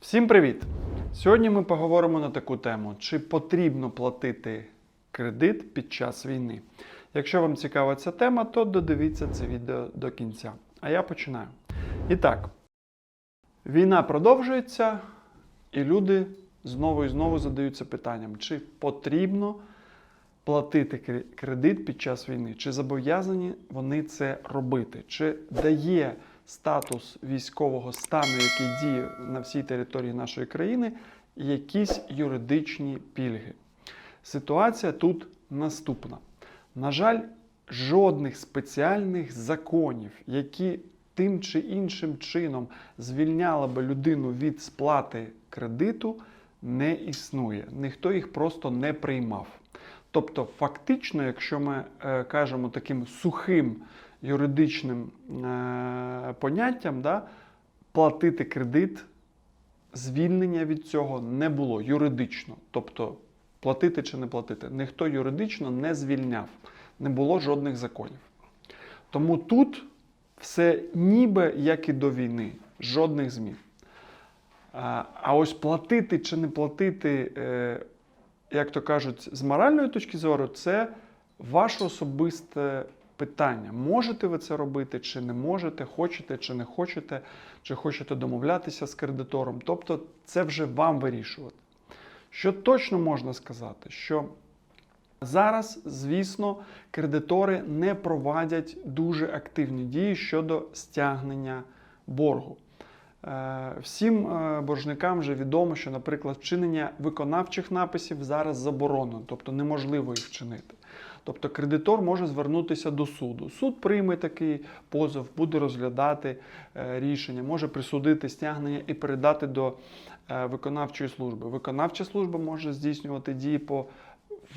Всім привіт! Сьогодні ми поговоримо на таку тему: чи потрібно платити кредит під час війни. Якщо вам цікава ця тема, то додивіться це відео до кінця. А я починаю. І так, війна продовжується, і люди знову і знову задаються питанням, чи потрібно платити кредит під час війни, чи зобов'язані вони це робити, чи дає статус військового стану, який діє на всій території нашої країни, якісь юридичні пільги. Ситуація тут наступна. На жаль, жодних спеціальних законів, які тим чи іншим чином звільняли би людину від сплати кредиту, не існує. Ніхто їх просто не приймав. Тобто, фактично, якщо ми е, кажемо таким сухим юридичним е, поняттям, да, платити кредит, звільнення від цього не було юридично. Тобто, платити чи не платити, ніхто юридично не звільняв, не було жодних законів. Тому тут все ніби як і до війни, жодних змін. А а ось платити чи не платити, е, як то кажуть, з моральної точки зору, це ваше особисте питання. Можете ви це робити, чи не можете, хочете чи не хочете, чи хочете домовлятися з кредитором. Тобто це вже вам вирішувати. Що точно можна сказати, що Зараз, звісно, кредитори не провадять дуже активні дії щодо стягнення боргу. Е, Всім е, боржникам вже відомо, що, наприклад, вчинення виконавчих написів зараз заборонено, тобто неможливо їх вчинити. Тобто кредитор може звернутися до суду. Суд прийме такий позов, буде розглядати е, рішення, може присудити стягнення і передати до е, виконавчої служби. Виконавча служба може здійснювати дії по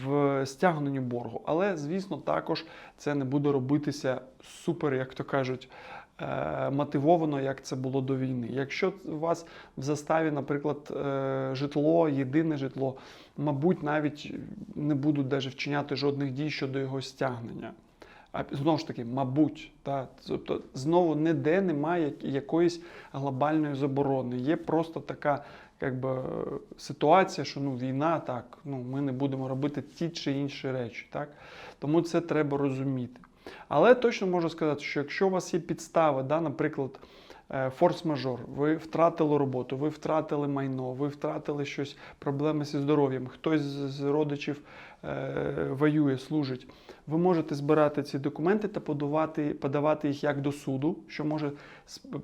в стягненню боргу. Але, звісно, також це не буде робитися супер, як то кажуть, мотивовано, як це було до війни. Якщо у вас в заставі, наприклад, е, житло, єдине житло, мабуть, навіть не будуть даже вчиняти жодних дій щодо його стягнення. А знову ж таки, мабуть, та, тобто знову ніде немає якоїсь глобальної заборони. Є просто така якби, ситуація, що ну, війна, так, ну, ми не будемо робити ті чи інші речі. Так? Тому це треба розуміти. Але точно можу сказати, що якщо у вас є підстави, да, наприклад, форс-мажор, ви втратили роботу, ви втратили майно, ви втратили щось, проблеми зі здоров'ям, хтось з родичів е, воює, служить, ви можете збирати ці документи та подавати, подавати їх як до суду, що може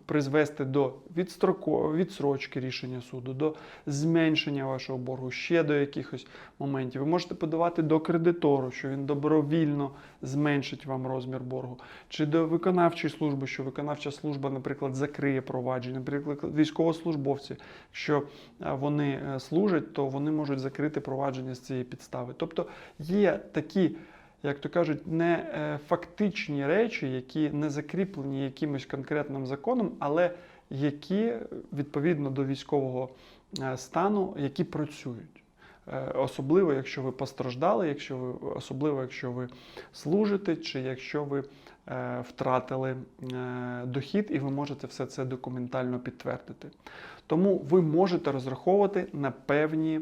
призвести до відстроко, відсрочки рішення суду, до зменшення вашого боргу, ще до якихось моментів. Ви можете подавати до кредитору, що він добровільно зменшить вам розмір боргу, чи до виконавчої служби, що виконавча служба, наприклад, закриє провадження, наприклад, військовослужбовці, що е, вони е, служать, то вони можуть закрити провадження з цієї підстави. Тобто є такі. Як то кажуть, не е, фактичні речі, які не закріплені якимось конкретним законом, але які відповідно до військового стану, які працюють. Е, Особливо, якщо ви постраждали, якщо ви особливо, якщо ви служите, чи якщо ви е, втратили е, дохід, і ви можете все це документально підтвердити. Тому ви можете розраховувати на певні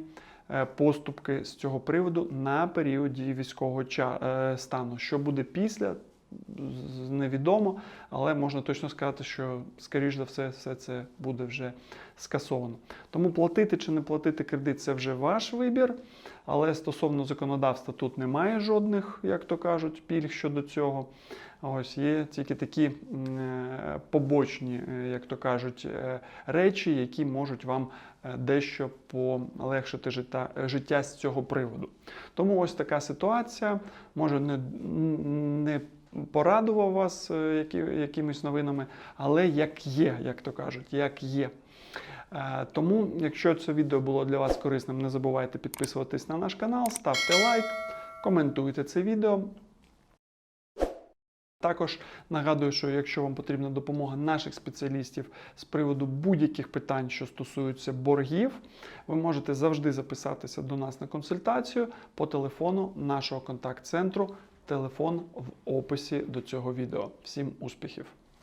е, поступки з цього приводу на період дії військового ча- е, стану. Що буде після, невідомо, але можна точно сказати, що, скоріш за все, все це буде вже скасовано. Тому платити чи не платити кредит це вже ваш вибір. Але стосовно законодавства тут немає жодних, як то кажуть, пільг щодо цього. Ось є тільки такі е, побочні, е, як то кажуть, е, речі, які можуть вам дещо полегшити життя, життя з цього приводу. Тому ось така ситуація може не, не порадував вас е, які, якимись новинами, але як є, як то кажуть, як є. Е, Тому, якщо це відео було для вас корисним, не забувайте підписуватись на наш канал, ставте лайк, коментуйте це відео. Також нагадую, що якщо вам потрібна допомога наших спеціалістів з приводу будь-яких питань, що стосуються боргів, ви можете завжди записатися до нас на консультацію по телефону нашого контакт-центру. Телефон в описі до цього відео. Всім успіхів!